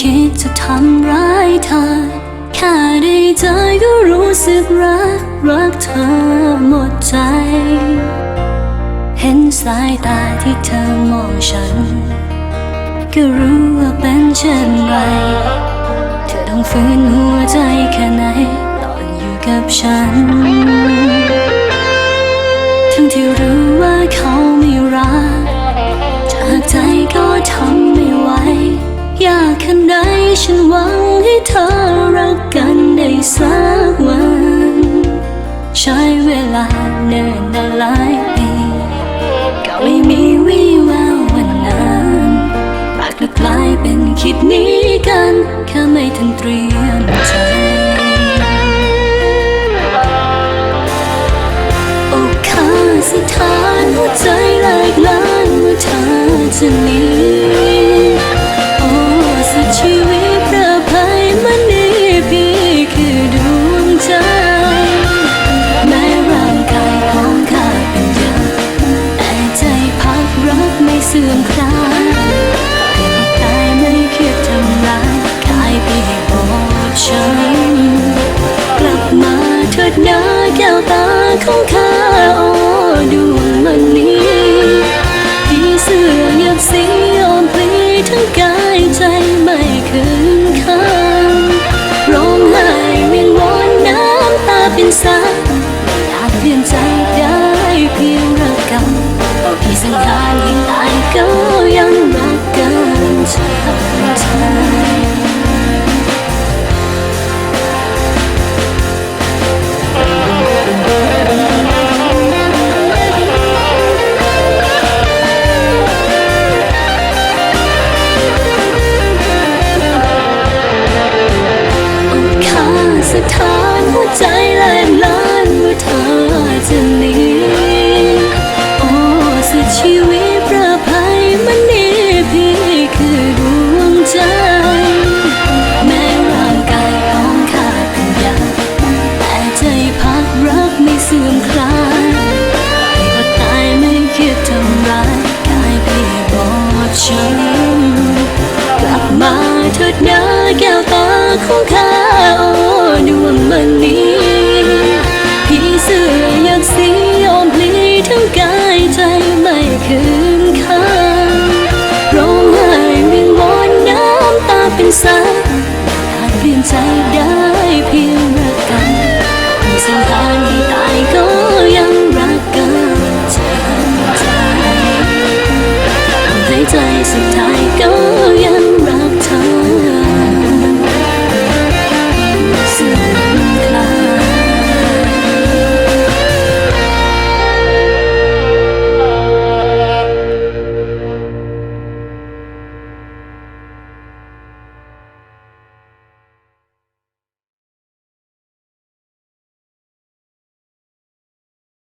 คิดจะทำร้ายเธอ แค่ได้เจอก็รู้สึกรัก รักเธอหมดใจ เห็นสายตาที่เธอมองฉัน ก็รู้ว่าเป็นเช่นไร เธอต้องฝืนหัวใจแค่ไหน ตอนอยู่กับฉัน ทั้งที่รู้ว่าเขาไม่รักจากใจ ยากแค่ไหนฉันหวังให้เธอรักกันในสักวัน ใช้เวลาเนิ่นนานหลายปีก็ไม่มีวี่แวววันนั้นรักและกลายเป็นคิดนี้กันแค่ไม่ทันเตรียมใจโอ้ข้าสถานหัวใจแหลกล้านเมื่อเธอจะหนี คลายให้ตายไม่คิดทำร้ายกายพี่บอกฉัน เถิดน้ะแก้วตาของข้าโอ้ดวงมันนี้พี่เสื้อยากสียอมพลีทั้งกายใจไม่คืนค่าร้องไห้วิงวอนน้ำตาเป็นสาอาจเปลี่ยนใจได้เพียงรักกันมีสำคัญที่ตายก็ยังรักกันใจใจสุดท้ายก็